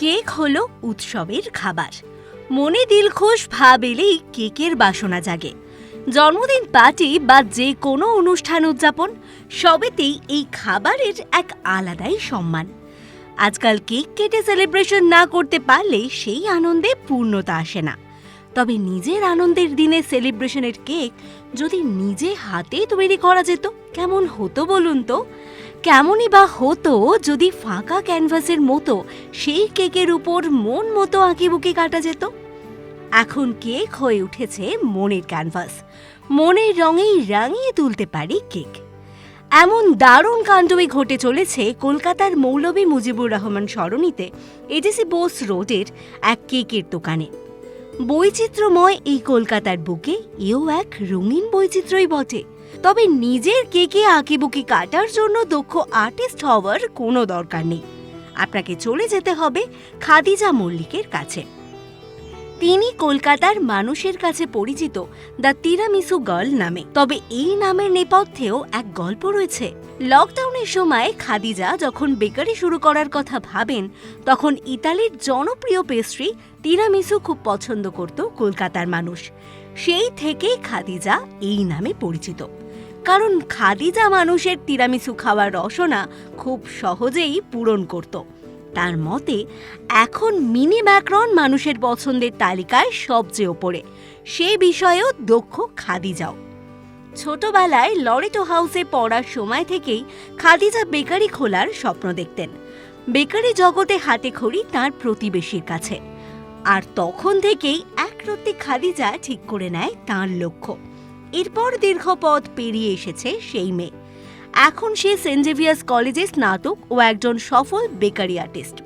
Cake হলো উৎসবের খাবার। মনে দিলখুশ ভাব এলেই কেকের বাসনা জাগে। জন্মদিন পার্টি বা যে কোনো অনুষ্ঠান উদযাপন, সবেতেই এই খাবারের এক আলাদাই সম্মান। আজকাল কেক কেটে সেলিব্রেশন না করতে পারলে সেই আনন্দে পূর্ণতা আসে না। তবে নিজের আনন্দের দিনে সেলিব্রেশনের কেক যদি নিজে হাতে তৈরি করা যেত, কেমন হতো বলুন তো? কেমনই বা হতো যদি ফাঁকা ক্যানভাসের মতো সেই কেকের উপর মন মতো আঁকিবুকি কাটা যেত। এখন কেক হয়ে উঠেছে মনের ক্যানভাস। মনের রঙেই রাঙিয়ে তুলতে পারি কেক। এমন দারুণ কাণ্ডই ঘটে চলেছে কলকাতার মৌলভী মুজিবুর রহমান সরণিতে এডিসি বোস রোডের এক কেকের দোকানে। বৈচিত্র্যময় এই কলকাতার বুকে এও এক রঙিন বৈচিত্র্যই বটে। তবে নিজের কেকে আঁকিবুকি কাটার জন্য দক্ষ আর্টিস্ট হওয়ার কোনো দরকার নেই। আপনাকে চলে যেতে হবে খাদিজা মল্লিকের কাছে। তিনি কলকাতার মানুষের কাছে পরিচিত দ্য তিরামিসু গার্ল নামে। তবে এই নামের নেপথ্যেও এক গল্প রয়েছে। লকডাউনের সময় খাদিজা যখন বেকারি শুরু করার কথা ভাবেন, তখন ইতালির জনপ্রিয় পেস্ট্রি তিরামিসু খুব পছন্দ করত কলকাতার মানুষ। সেই থেকেই খাদিজা এই নামে পরিচিত। কারণ খাদিজা মানুষের তিরামিসু খাওয়ার রসনা খুব সহজেই পূরণ করত। তার মতে, এখন মিনি ম্যাক্রন মানুষের পছন্দের তালিকায় সবচেয়ে ওপরে। সে বিষয়েও দক্ষ খাদিজাও। ছোটবেলায় লরেটো হাউসে পড়ার সময় থেকেই খাদিজা বেকারি খোলার স্বপ্ন দেখতেন। বেকারি জগতে হাতে খড়ি তার প্রতিবেশীর কাছে। আর তখন থেকেই একরত্তি খাদিজা ঠিক করে নেয় তার লক্ষ্য। এরপর দীর্ঘ পথ পেরিয়ে এসেছে সেই মেয়ে। এখন সে সেন্ট কলেজে স্নাতক ও একজন সফল বেকারি আর্টিস্ট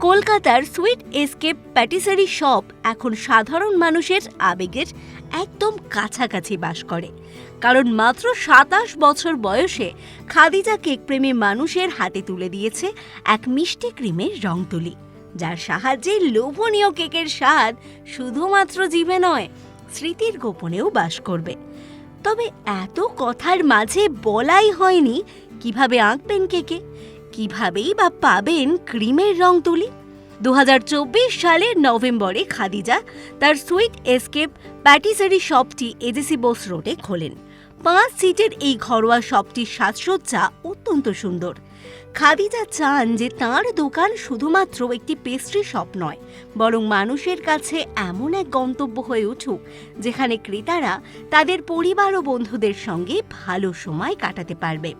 কলকাতার সুইট এসকেপ প্যাটিসারি শপ এখন সাধারণ মানুষের আবেগের একদম কাছাকাছি বাস করে। কারণ মাত্র সাতাশ বছর বয়সে খাদিজা কেকপ্রেমী মানুষের হাতে তুলে দিয়েছে এক মিষ্টি ক্রিমের রং তুলি যার সাহায্যে লোভনীয় কেকের স্বাদ শুধুমাত্র জীবে নয়, স্মৃতির গোপনেও বাস করবে। তবে এত কথার মাঝে বলাই হয়নি কীভাবে আঁকবেন কেকে? কিভাবেই বা পাবেন ক্রিমের রং তুলি? দু হাজার চব্বিশ সালের নভেম্বরে খাদিজা তার সুইট এসকেপ প্যাটিসারি শপটি এজেসি বোস রোডে খোলেন। পাঁচ সিটের এই ঘরোয়া শপটির সাজসজ্জা অত্যন্ত সুন্দর। খাদিজা চান যে তার দোকান শুধুমাত্র একটি পেস্ট্রি শপ নয়, বরং মানুষের কাছে এমন এক গন্তব্য হয়ে উঠুক, যেখানে ক্রেতারা তাদের পরিবার ও বন্ধুদের সঙ্গে ভালো সময় কাটাতে পারবে।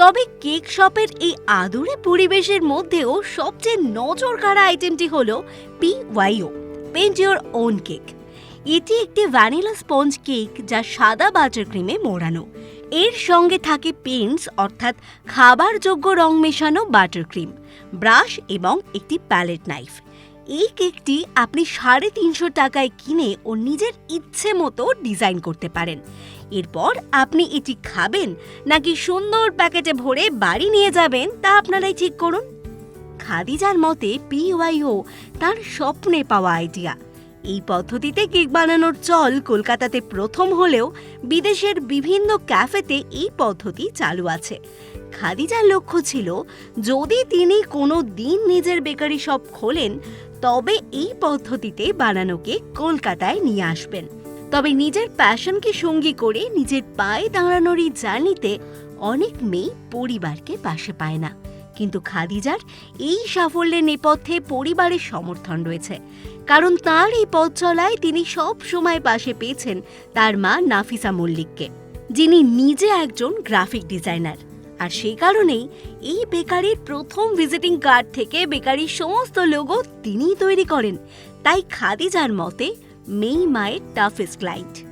তবে কেক শপের এই আদুরে পরিবেশের মধ্যেও সবচেয়ে নজর কাড়া আইটেমটি হল P YO paint your own cake এটি একটি ভ্যানিলা স্পঞ্জ কেক যা সাদা বাটার ক্রিমে মোড়ানো। এর সঙ্গে থাকে পেন্টস অর্থাৎ খাবারযোগ্য রং মেশানো বাটার ক্রিম, ব্রাশ এবং একটি প্যালেট নাইফ। এই কেকটি আপনি সাড়ে তিনশো টাকায় কিনে ও নিজের ইচ্ছে মতো ডিজাইন করতে পারেন। এরপর আপনি এটি খাবেন নাকি সুন্দর প্যাকেটে ভরে বাড়ি নিয়ে যাবেন তা আপনারাই ঠিক করুন। খাদিজার মতে পিওয়াইও তার স্বপ্নে পাওয়া আইডিয়া এই পদ্ধতিতে কেক বানানোর চল কলকাতাতে প্রথম হলেও বিদেশের বিভিন্ন ক্যাফেতে এই পদ্ধতি চালু আছে। খাদিজার লক্ষ্য ছিল, যদি তিনি কোনো দিন নিজের বেকারি শপ খোলেন, তবে এই পদ্ধতিতে বানানো কেক কলকাতায় নিয়ে আসবেন। তবে নিজের প্যাশনকে সঙ্গী করে নিজের পায়ে দাঁড়ানোর এই জার্নিতে অনেক মেয়ে পরিবারকে পাশে পায় না। কিন্তু খাদিজার এই সাফল্যের নেপথ্যে পরিবারের সমর্থন রয়েছে। কারণ তার এই পথ চলায় তিনি সব সময় পাশে পেয়েছেন তার মা নাফিসা মল্লিককে, যিনি নিজে একজন গ্রাফিক ডিজাইনার। আর সেই কারণেই এই বেকারির প্রথম ভিজিটিং কার্ড থেকে বেকারির সমস্ত লোগো তিনিই তৈরি করেন। তাই খাদিজার মতে, মেই মায়ের টাফেস্ট ক্লাইন্ট